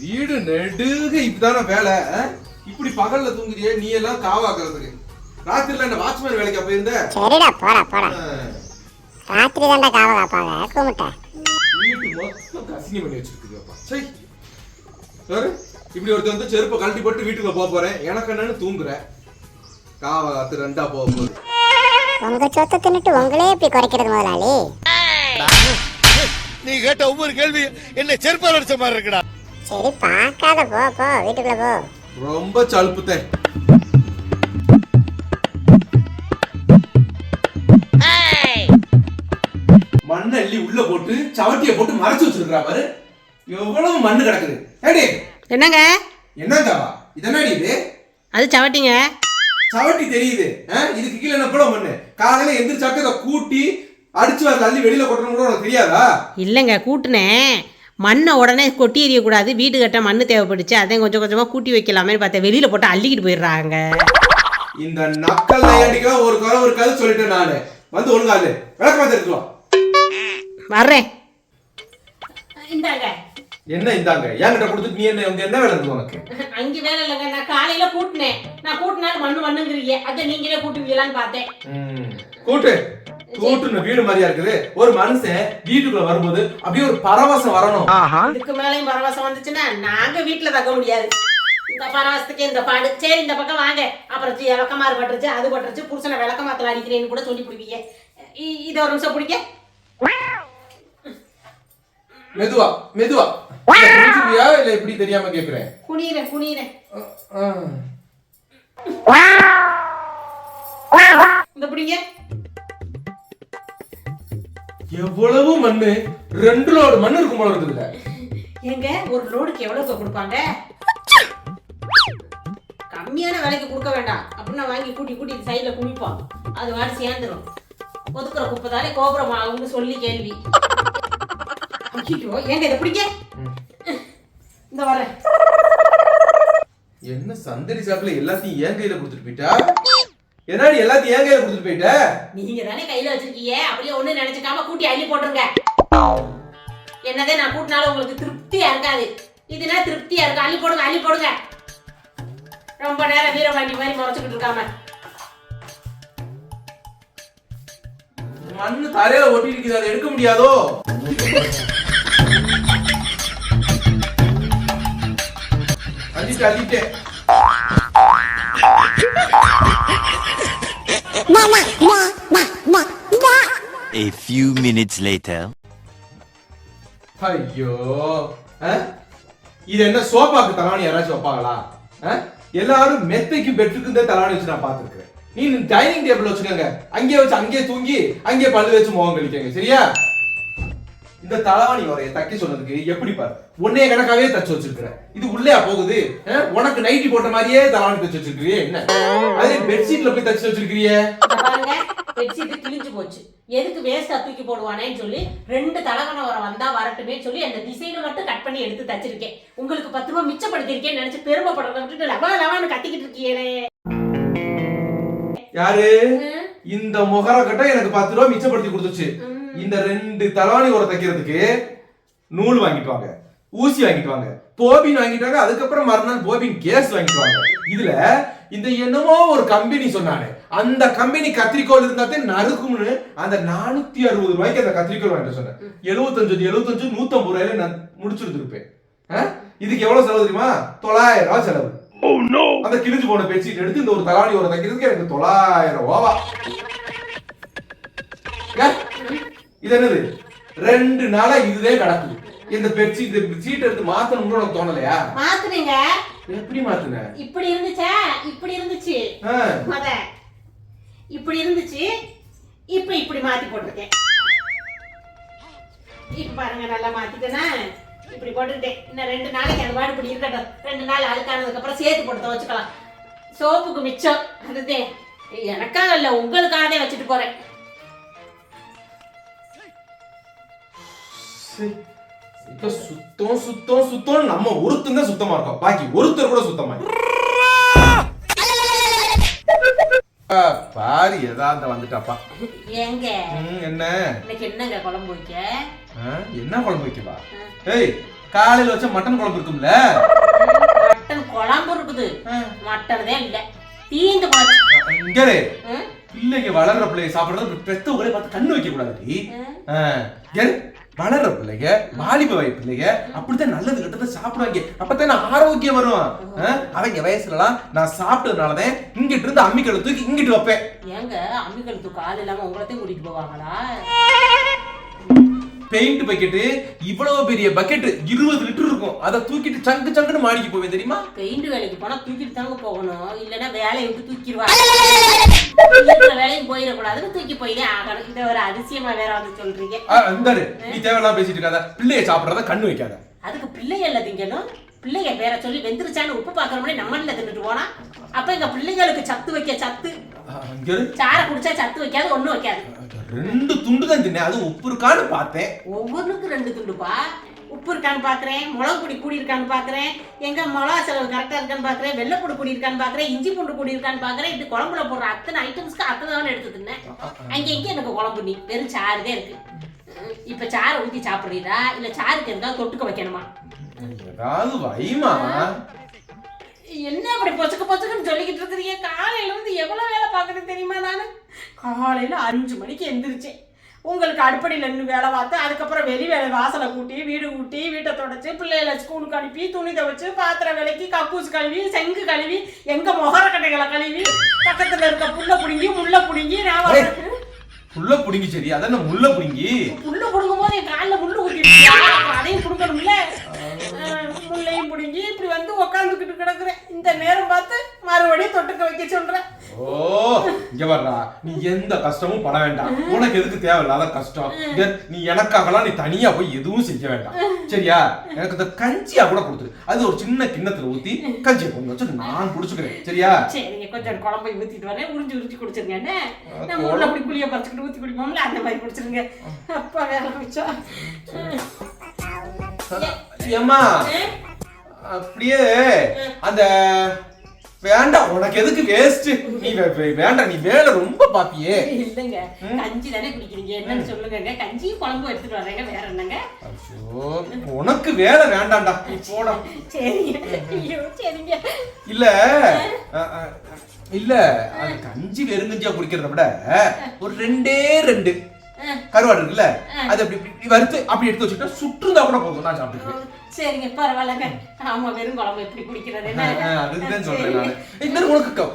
வீடு நெடுக இப்படிதான வேலை இப்படி பகல்ல தூங்குறியே நீ எல்லாம் காவாக்குறதுக்கு ராத்திரில என்ன வாட்ச்மேன் வேலைக்கா போயிருந்த சரிடா போடா போடா. ராத்திரி தாண்டா காவ காப்பாங்க வீட்டு மொத்தம் கசினி பண்ணி வச்சிருக்குதுப்பா சை இப்படி ஒருத்தர் வந்து செருப்பை கழட்டி போட்டு வீட்டுக்குள்ள போக போறேன். எனக்கு என்னன்னு தூங்குற. காவ காத்து ரெண்டா போக போகுது. உங்க சொத்தை தின்னுட்டு உங்களே எப்படி குறைக்கிறது முதலாளி. நீ கேட்ட ஒவ்வொரு கேள்வி என்ன செருப்பால் அடிச்ச மாதிரி இருக்குடா. சரி பார்க்காத போ போ வீட்டுக்குள்ள போ. ரொம்ப சலுப்புத்தேன். மண்ணை அள்ளி உள்ள போட்டு சவட்டிய போட்டு மறைச்சு வச்சிருக்கா பாரு. எவ்வளவு மண்ணு கிடக்குது. ஏடி. என்னங்க? என்னங்காவா இதென்னடி இது? அது சவட்டிங்க. சவட்டி தெரியுது? இதுக்கு கீழே என்ன போட மண்ணு காலையில எந்திரிச்சாக்க இதை கூட்டி அடிச்சு வரல அள்ளி வெளியில கொட்டணும் கூட உனக்கு தெரியாதா? இல்லைங்க கூட்டினேன். மண்ணை உடனே கொட்டி எறியக்கூடாது. வீடு கட்ட மண் தேவைப்பட்டுச்சு. அதையும் கொஞ்சம் கொஞ்சமாக கூட்டி வைக்கலாமே பார்த்தேன். வெளியில் போட்டு அள்ளிக்கிட்டு போயிடுறாங்க. இந்த நக்கல் நையாண்டிக்கா ஒரு குறை ஒரு கதை சொல்லிட்டேன் நானு. வந்து ஒழுங்காது விளக்கமா தெரிஞ்சுக்கலாம் வர்றேன். இந்தாங்க. என்ன இந்தாங்க? என்கிட்ட கொடுத்துட்டு நீ என்ன உங்க என்ன வேலை இருக்கு உனக்கு? அங்கே வேலை இல்லைங்க. நான் காலையில் கூட்டினேன். நான் கூட்டினாலும் மண்ணு மண்ணுங்கிறீங்க அதை நீங்களே கூட்டுவீங்களான்னு பார்த்தேன். கூட்டு. கூட்டுன வீடு மாதிரியா இருக்குது. ஒரு மனுஷன் வீட்டுக்குள்ள வரும்போது அப்படியே ஒரு பரவசம் வரணும். இதுக்கு மேலேயும் பரவசம் வந்துச்சுன்னா நாங்க வீட்டுல தக்க முடியாது. இந்த பரவசத்துக்கு இந்த பாடு. சரி இந்த பக்கம் வாங்க. அப்புறம் விளக்கமாறு பட்டுருச்சு அது பட்டுருச்சு புருஷனை விளக்கமாத்துல அடிக்கிறேன்னு கூட சொல்லி பிடிப்பீங்க இதை ஒரு நிமிஷம் பிடிக்க மெதுவா மெதுவா. இதை புரிஞ்சுக்கிறியா இல்ல இப்படி தெரியாம கேக்குறேன் குனிறேன் குனிறேன். இந்த பிடிங்க. எவ்வளவு மண்ணு? ரெண்டு லோடு மண்ணு இருக்கும் போல இருக்குதுல்ல. ஏங்க ஒரு லோடுக்கு எவ்வளவு கொடுப்பாங்க? கம்மியான விலைக்கு கொடுக்க வேண்டாம். அப்படின்னா வாங்கி கூட்டி கூட்டி சைடுல குமிப்போம். அது வாடி சேர்ந்துடும் ஒதுக்குற குப்பை தானே கோபுரம் ஆகும்னு சொல்லி கேள்வி. ஏங்க இதை பிடிக்க இந்த வரேன் என்ன சந்தடி சாக்குல எல்லாத்தையும் என் கையில கொடுத்துட்டு போயிட்டா? என்னடி எல்லாத்தையும் என் கையில கொடுத்துட்டு போயிட்ட? நீங்க தானே கையில வச்சிருக்கீங்க. அப்படியே ஒண்ணு நினைச்சுக்காம கூட்டி அள்ளி போட்டுருங்க. என்னதே நான் கூட்டினாலும் உங்களுக்கு திருப்தியா இருக்காது. இதுனா திருப்தியா இருக்கு? அள்ளி போடுங்க அள்ளி போடுங்க. ரொம்ப நேரம் வீரபாண்டி மாதிரி முறைச்சுக்கிட்டு இருக்காம. மண்ணு தரையில ஒட்டி இருக்குது. அதை எடுக்க முடியாதோ? அள்ளிட்டு அள்ளிட்டேன் A few minutes later. ஐயோ? இது என்ன சோபாக்கு தலாணி யாராச்சும் வைப்பாங்களா? எல்லாரும் மெத்தைக்கு பெட்ருக்கு இந்த தலாணி வச்சு நான் பார்த்துருக்கேன் நீ டைனிங் டேபிள் வச்சுக்கோங்க. அங்கேயே வச்சு அங்கேயே தூங்கி அங்கேயே பல்லு வச்சு முகம் கழிக்கங்க. சரியா? இந்த தலவாணி வரைய தைக்க சொன்னதுக்கு எப்படி பாரு? உன்னைய கணக்காவே தச்சு வச்சிருக்கிற. இது உள்ளேயா போகுது? உனக்கு நைட்டி போட்ட மாதிரியே தலவாணி தச்சு வச்சிருக்கிறியே என்ன? அதே பெட்ஷீட்ல போய் தச்சு வச்சிருக்கிறியே? பெட்ஷீட் கிழிஞ்சு போச்சு. எதுக்கு வேஸ்டா தூக்கி போடுவானேன்னு சொல்லி ரெண்டு தலகண வரம் வந்தா வரட்டுமே சொல்லி அந்த டிசைனை மட்டும் கட் பண்ணி எடுத்து தச்சிருக்கேன். உங்களுக்கு பத்து ரூபா மிச்சப்படுத்திருக்கேன்னு நினைச்சு பெருமைப்படுறத விட்டுட்டு லவா லவான்னு கத்திக்கிட்டு இருக்கீங்களே. யாரு? இந்த முகர கட்ட எனக்கு பத்து ரூபா மிச்சப்படுத்தி கொடுத்துச்சு. இந்த ரெண்டு தலவாணி உரம் தைக்கிறதுக்கு நூல் வாங்கிட்டு வாங்க ஊசி வாங்கிட்டு வாங்க போபின் வாங்கிட்டு வாங்க அதுக்கப்புறம் மறுநாள் போபின் கேஸ் வாங்கிட்டு வாங்க இதுல இந்த என்னமோ ஒரு கம்பெனி சொன்னானே அந்த கம்பெனி கத்திரிக்கோல் இருந்தாத்தே நறுக்கும்னு அந்த நானூத்தி அறுபது ரூபாய்க்கு அந்த கத்திரிக்கோல் வாங்கிட்டு சொன்னேன். எழுபத்தஞ்சு எழுபத்தஞ்சு நூத்தம்பது ரூபாயில நான் முடிச்சிருந்திருப்பேன்? இதுக்கு எவ்வளவு செலவு தெரியுமா? தொள்ளாயிரம் ரூபாய் செலவு. அந்த கிழிஞ்சு போன பெட்ஷீட் எடுத்து இந்த ஒரு தலாணி ஒரு தைக்கிறதுக்கு எனக்கு தொள்ளாயிரம் ரூபாவா. இது என்னது? ரெண்டு நாளா இதுவே கிடக்குது இந்த பெட்ஷீட் இந்த சீட் எடுத்து மாத்தணும்னு உனக்கு தோணலையா? மாத்துனீங்க. எப்படி மாத்துன? இப்படி இருந்துச்சா? இப்படி இருந்துச்சு. மத. இப்படி இருந்துச்சு. இப்ப இப்படி மாத்தி போட்டிருக்கேன். இப்ப பாருங்க நல்லா மாத்திட்டேனா? இப்படி போட்டுக்கிட்டேன். இன்னும் ரெண்டு நாளைக்கு அந்த பாடு இப்படி இருக்கட்டும். ரெண்டு நாள் அழுக்கானதுக்கு அப்புறம் சேர்த்து போட்டு வச்சுக்கலாம். சோப்புக்கு மிச்சம். அதுதே. எனக்காக இல்ல உங்களுக்காகவே வச்சுட்டு போறேன். இப்ப சுத்தம் சுத்தம் சுத்தம் நம்ம ஒருத்தன் தான் சுத்தமா இருக்கோம். பாக்கி ஒருத்தர் கூட சுத்தமா பாரு ஏதாவது வந்துட்டாப்பா. ஏங்க? ம், என்ன? இன்னைக்கு என்னங்க குழம்பு வைக்க? என்ன குழம்பு வைக்கவா? ஏய் காலையில வச்ச மட்டன் குழம்பு இருக்கும்ல? மட்டன் குழம்பு இருக்குது. மட்டன் தான் இல்ல. தீந்து போச்சு. இங்க? பிள்ளைங்க வளர்ற பிள்ளைங்க சாப்பிடுறது பெத்தவங்களே பார்த்து கண்ணு வைக்க கூடாது. வளர்ற பிள்ளைங்க வாலிப வய பிள்ளைங்க அப்படித்தான் நல்லது கெட்டதை சாப்பிடுவாங்க. அப்பதான் நான் ஆரோக்கியம் வரும். அவங்க வயசுலலாம் நான் சாப்பிட்டதுனாலதான் இங்கிட்டு இருந்து அம்மிக்கலை தூக்கி இங்கிட்டு வைப்பேன். ஏங்க அம்மிக்கல் தூக்கு ஆள் இல்லாம உங்களத்தையும் கூட்டிட்டு போவாங்களா? பெயிண்ட் பக்கெட்டு இவ்வளவு பெரிய பக்கெட் இருபது லிட்டர் இருக்கும். அதை தூக்கிட்டு சங்கு சங்குன்னு மாடிக்கு போவேன் தெரியுமா? பெயிண்ட் வேலைக்கு போனா தூக்கிட்டு தாங்க போகணும். இல்லைன்னா வேலையை விட்டு தூக்கிடுவாங்க. இருக்கிற வேலையும் போயிடக்கூடாதுன்னு தூக்கி போயிதான் ஆகணும். இதை ஒரு அதிசயமா வேற வந்து சொல்றீங்க. ஆ, இந்தாரு. நீ தேவையில்லாம பேசிட்டு இருக்காத. பிள்ளைய சாப்பிடுறத கண்ணு வைக்காத. அதுக்கு பிள்ளைகள்ல திங்கணும். பிள்ளைங்க பேர சொல்லி வெந்துருச்சான்னு உப்பு பாக்குற மாதிரி நம்மள தின்னுட்டு போனா அப்ப எங்க பிள்ளைங்களுக்கு சத்து வைக்க சத்து. சாரை குடிச்சா சத்து வைக்காது ஒண்ணும் வைக்காது. ரெண்டு துண்டு தான் தின்னேன். அதுவும் உப்பு இருக்கான்னு பார்த்தேன். ஒவ்வொன்றுக்கும் ரெண்டு துண்டுப்பா. உப்பு இருக்கான்னு பாக்குறேன் மிளகு பொடி கூடி இருக்கான்னு பாக்குறேன் எங்க மிளகா செலவு கரெக்டா இருக்கான்னு பாக்குறேன் வெள்ளைப்பூடு கூடி இருக்கான்னு பாக்குறேன் இஞ்சி பூண்டு கூடி இருக்கான்னு பாக்குறேன் இது குழம்புல போடுற அத்தனை ஐட்டம்ஸ்க்கு அத்தனை தான் எடுத்து தின்னேன். அங்க எங்க எனக்கு குழம்பு நீ வெறும் சாறு தான் இருக்கு. இப்ப சாரை ஊத்தி சாப்பிடுறீரா இல்ல சாருக்கு எதாவது தொட்டுக்க வைக்கணுமா? ஏதாவது வைமா. என்ன அப்படி பொசுக்கு பொசுக்குன்னு சொல்லிக்கிட்டு இருக்கிறீங்க? காலையில இருந்து எவ்வளவு வேலை பார்க்கறது தெரியுமா நானு? காலையில அஞ்சு மணிக்கு எந்திரிச்சேன். உங்களுக்கு அடுப்படியில் நின்று வேலை பார்த்து அதுக்கப்புறம் வெளி வேலை வாசலை கூட்டி வீடு கூட்டி வீட்டை தொடச்சி பிள்ளைகளை ஸ்கூலுக்கு அனுப்பி துணி துவைச்சு பாத்திரம் விளக்கி கக்கூஸ் கழுவி செங்கு கழுவி எங்க முகர கட்டைகளை கழுவி பக்கத்துல இருக்க புல்ல புடுங்கி முள்ள புடுங்கி நான் புள்ள புடுங்கி சரி அதான் முள்ள புடுங்கி? புல்லு புடுங்கும் போது என் காலில் முள்ளு அப்புறம் அதையும் புடுங்கணும்ல? அஹ் முள்ளையும் புடுங்கி இப்படி வந்து உக்காந்துக்கிட்டு கிடக்குறேன். இந்த நேரம் பார்த்து மறுபடியும் தொட்டுக்க வைக்க சொல்றேன். ஓ இங்க வர்றா. நீ எந்த கஷ்டமும் பட வேண்டாம். உனக்கு எதுக்கு தேவையில்லாத கஷ்டம்? நீ எனக்காகலாம் நீ தனியா போய் எதுவும் செய்ய வேண்டாம். சரியா? எனக்கு இந்த கஞ்சியா கூட கொடுத்துரு. அது ஒரு சின்ன கிண்ணத்துல ஊத்தி கஞ்சியை கொண்டு வச்சு நான் குடிச்சுக்கிறேன். சரியா? சரிங்க கொஞ்சம் குழம்பை ஊத்திட்டு வரேன். உறிஞ்சி உறிஞ்சி குடிச்சிருங்க என்ன? நம்ம ஊர்ல அப்படி புளிய பறிச்சுக்கிட்டு ஊத்தி குடிப்போம்ல அந்த மாதிரி குடிச்சிருங்க. அப்பா வேலை மிச்சம் ஏம்மா அப்படியே அந்த வேண்டாம் உனக்கு எதுக்கு வேஸ்ட் நீ வேண்டாம் நீ வேலை ரொம்ப பாப்பியே. இல்லைங்க. கஞ்சி தானே குடிக்கிறீங்க? என்னன்னு சொல்லுங்க கஞ்சி குழம்பு எடுத்துட்டு வரேங்க வேற என்னங்க? ஐயோ உனக்கு வேலை வேண்டாம்டா. போடா. சரிங்க. சரிங்க. இல்ல இல்ல அது கஞ்சி வெறுங்கஞ்சியா குடிக்கிறத விட ஒரு ரெண்டே ரெண்டு. கருவாடு இருக்குல்ல? அது அப்படி இப்படி வறுத்து அப்படி எடுத்து வச்சுட்டா சுற்றுந்தா கூட போதும். நான் சாப்பிட்டுக்கிறேன். சரிங்க பரவாயில்லங்க. ஆமா வெறும் குழம்பு எப்படி குடிக்கிறது அதுதான் சொல்றேன் நானு. இந்த உனக்கு க-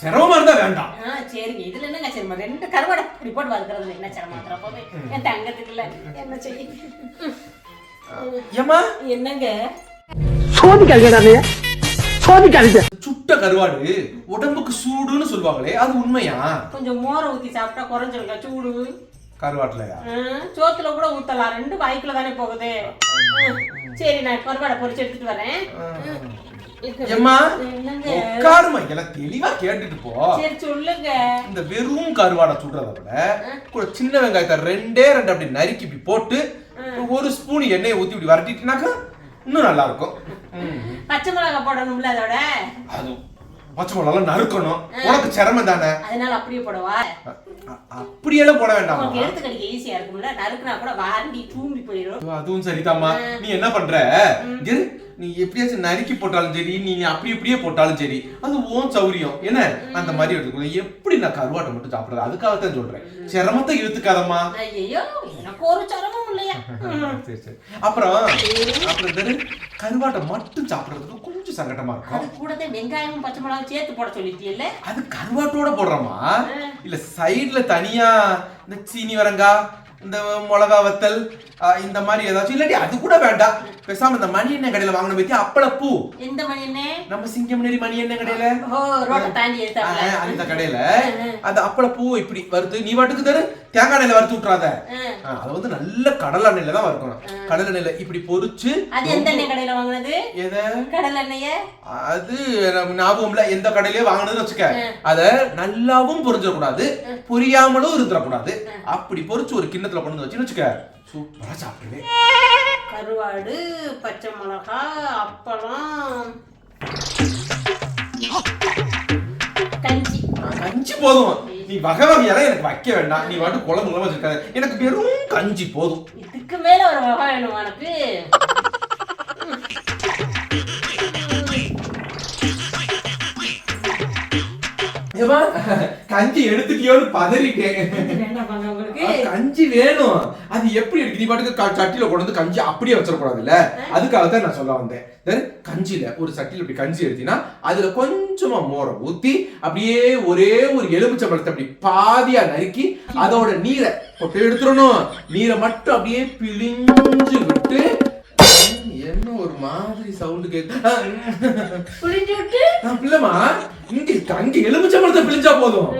சிரமமா இருந்தா வேண்டாம். சரிங்க. இதுல என்னங்க சிரமம்? ரெண்டு கருவாடை இப்படி போட்டு என்ன சிரமம்? போது என் தங்கத்துக்கு இல்ல என்ன செய்ய ஏமா என்னங்க? சோதிக்காதீங்க சோதிக்காதீங்க. சுட்ட கருவாடு உடம்புக்கு சூடுன்னு சொல்லுவாங்களே அது உண்மையா? கொஞ்சம் மோரை ஊத்தி சாப்பிட்டா குறைஞ்சிருங்க சூடு. கருவாட்டுலயா? சோத்துல கூட ஊத்தலாம். ரெண்டு பைக்ல தானே போகுது. சரி நான் கருவாடை பொரிச்சு எடுத்துட்டு வரேன். ஏம்மா உட்காருமா எல்லாம் தெளிவா கேட்டுட்டு போ. சரி சொல்லுங்க. இந்த வெறும் கருவாடை சுடுறத விட கூட சின்ன வெங்காயத்தை ரெண்டே ரெண்டு அப்படி நறுக்கி இப்படி போட்டு ஒரு ஸ்பூன் எண்ணெயை ஊத்தி இப்படி வரட்டிட்டுனாக்கா இன்னும் நல்லா இருக்கும். பச்சை மிளகாய் போடணும்ல அதோட? அது மிளகாலாம் நறுக்கணும். உனக்கு சிரமம் தானே? அதனால அப்படியே போடவா? அப்படியெல்லாம் போட வேண்டாமா? உங்களுக்கு எடுத்து கடிக்க ஈஸியா இருக்கும்ல. நறுக்குனா கூட வாண்டி தூம்பி போயிடும் அதுவும் சரிதாம்மா. நீ என்ன பண்ற? நீ எப்படியாச்சும் நறுக்கி போட்டாலும் சரி நீ அப்படி இப்படியே போட்டாலும் சரி அது ஓன் சௌரியம். என்ன? அந்த மாதிரி எடுத்துக்கணும் எப்படி நான் கருவாட்டை மட்டும் சாப்பிடுறது? அதுக்காகத்தான் சொல்றேன். சிரமத்தை இழுத்துக்காதம்மா. சரி சரி. அப்புறம் அப்புறம் கருவாட்டை மட்டும் சாப்பிடுறதுக்கு கொஞ்சம் சங்கடமா இருக்கும். கூட தான் வெங்காயமும் பச்சை மிளகாயும் சேர்த்து போட சொல்லிட்டீல்ல? அது கருவாட்டோட போடுறோமா? இல்ல சைடுல தனியா இந்த சீனி வரங்கா இந்த மிளகா வத்தல் இந்த மாதிரி ஏதாச்சும். இல்லாட்டி அது கூட வேண்டாம். பேசாம இந்த மணி எண்ணெய் கடையில வாங்கின பத்தி அப்பளப்பூ. எந்த மணி என்ன நம்ம சிங்கம்நேரி மணி எண்ணெய் கடையில? அந்த கடையில. அந்த அப்பளப்பூ இப்படி வறுத்து நீ வாட்டுக்கு தரு தேங்காய் எண்ணெயில வறுத்து விட்டுறாத அது வந்து நல்ல கடலை எண்ணெயில தான் வறுக்கணும். கடலை எண்ணெயில இப்படி பொரிச்சு அது எந்த எண்ணெய் கடையில வாங்குனது? எதை? கடலை எண்ணெய? அது நம்ம ஞாபகம்ல எந்த கடையிலயே வாங்கினதுன்னு வச்சுக்க. அத நல்லாவும் பொரிஞ்சிடக்கூடாது பொரியாமலும் இருந்துடக்கூடாது. அப்படி பொரிச்சு ஒரு கிண்ணத்துல கொண்டு வந்து வச்சுன்னு வச்சுக்க. சூப்பரா சாப்பிடுவேன் கருவாடு பச்சை மிளகா அப்பளம். கஞ்சி. கஞ்சி போதும். நீ வகை வகையெல்லாம் எனக்கு வைக்க வேண்டாம். நீ வாட்டு குழம்பு குழம்பு வச்சிருக்காத. எனக்கு வெறும் கஞ்சி போதும். இதுக்கு மேல ஒரு வகை வேணும் உனக்கு? ஏமா கஞ்சி எடுத்துட்டியோன்னு பதறிட்டேன். கஞ்சி வேணும். அது எப்படி இருக்கு? நீ பாட்டுக்கு சட்டியில கொண்டு வந்து கஞ்சி அப்படியே வச்சிடக்கூடாதுல்ல? அதுக்காக தான் நான் சொல்ல வந்தேன். தென் கஞ்சியில ஒரு சட்டியில இப்படி கஞ்சி எடுத்தீங்கன்னா அதுல கொஞ்சமா மோரை ஊத்தி அப்படியே ஒரே ஒரு எலுமிச்சை பழத்தை அப்படி பாதியா நறுக்கி அதோட நீரை எடுத்துடணும். நீரை மட்டும் அப்படியே பிழிஞ்சு விட்டு என்ன ஒரு மாதிரி சவுண்டு கேக்கு பிள்ளைமா இங்க அங்க எலுமிச்சை பழத்தை பிழிஞ்சா போதும்.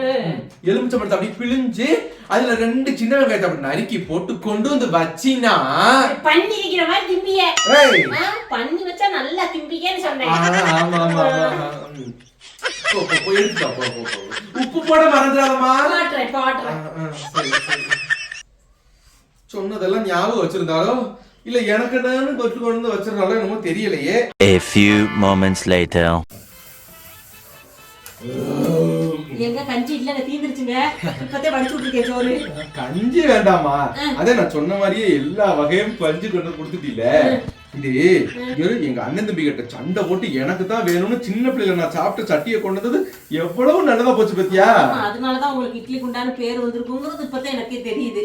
எலுமிச்சை பழத்தை அப்படி பிழிஞ்சு அதுல ரெண்டு சின்ன வெங்காயத்தை அப்படி நறுக்கி போட்டு கொண்டு வந்து வச்சினா பண்ணி வைக்கிற மாதிரி திம்பிய. பண்ணி வச்சா நல்லா திம்பிக்கன்னு சொன்னேன். ஆமா ஆமா. உப்பு போட சரி. சொன்னதெல்லாம் ஞாபகம் வச்சிருந்தாலோ இல்ல எனக்கு என்னன்னு கொண்டு கொண்டு வந்து வச்சிருந்தாலோ என்னமோ தெரியலையே. A few moments later. எங்க கஞ்சி இல்லங்க தீந்துருச்சுங்க. இப்பத்தே வடிச்சு விட்டுருக்கேன் சோறு. கஞ்சி வேண்டாமா? அதே நான் சொன்ன மாதிரியே எல்லா வகையும் பஞ்சு கொண்டு கொடுத்துட்டீல. இது எங்க அண்ணன் தம்பி கிட்ட சண்டை போட்டு எனக்கு தான் வேணும்னு சின்ன பிள்ளைல நான் சாப்பிட்ட சட்டியை கொண்டு வந்தது எவ்வளவு நல்லதா போச்சு பத்தியா? அதனாலதான் உங்களுக்கு இட்லி குண்டான்னு பேர் வந்திருக்குங்கிறது இப்பதான் எனக்கே தெரியுது.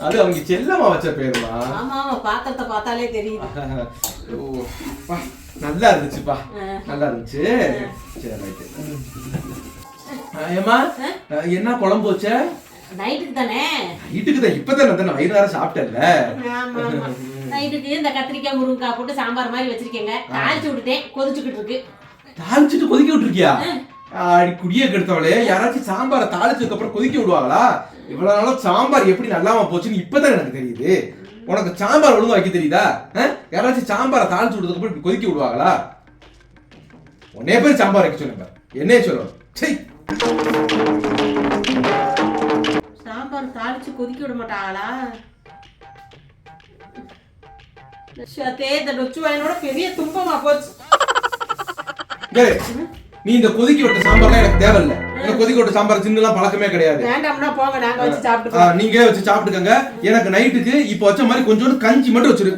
அது அவங்க செல்லமா வச்ச பேருமா? ஆமா ஆமா பாத்திரத்தை பார்த்தாலே தெரியுது. நல்லா இருந்துச்சுப்பா. நல்லா இருந்துச்சு. சரி ரைட்டு ஏமா என்ன குழம்பு வச்ச? நைட்டுக்கு தானே? வீட்டுக்கு தான் இப்பதான் நான் தானே வயிறு நேரம் சாப்பிட்டேன்ல நைட்டுக்கு இந்த கத்திரிக்காய் முருங்கைக்காய் போட்டு சாம்பார் மாதிரி வச்சிருக்கேங்க. தாளிச்சு விட்டுட்டேன். கொதிச்சுக்கிட்டு இருக்கு. தாளிச்சிட்டு கொதிக்க விட்டுருக்கியா? அடி குடிய கெடுத்தவளே. யாராச்சும் சாம்பாரை தாளிச்சதுக்கு அப்புறம் கொதிக்க விடுவாங்களா? இவ்வளவு நாளா சாம்பார் எப்படி நல்லாம போச்சுன்னு இப்பதான் எனக்கு தெரியுது. உனக்கு சாம்பார் ஒழுங்கா வைக்க தெரியுதா? யாராச்சும் சாம்பாரை தாளிச்சு விட்டதுக்கு அப்புறம் கொதிக்க விடுவாங்களா? உன்னே பேர் சாம்பார் வைக்க சொல்லுங்க. என்னைய சொல்லணும். சரி சாம்பார் தாளிச்சு கொதிக்க விட மாட்டாங்களா பெரிய துன்பமா போச்சு நீ இந்த கொதிக்க விட்ட சாம்பார்லாம் எனக்கு தேவையில்ல எனக்கு கொதிக்க விட்ட சாம்பார் சின்னலாம் பழக்கமே கிடையாது வேண்டாம்னா போங்க நாங்க வச்சு ஆ, சாப்பிட்டுக்கோம் நீங்களே வச்சு சாப்பிட்டுக்கங்க எனக்கு நைட்டுக்கு இப்போ வச்ச மாதிரி கொஞ்சோண்டு கஞ்சி மட்டும் வச்சிரு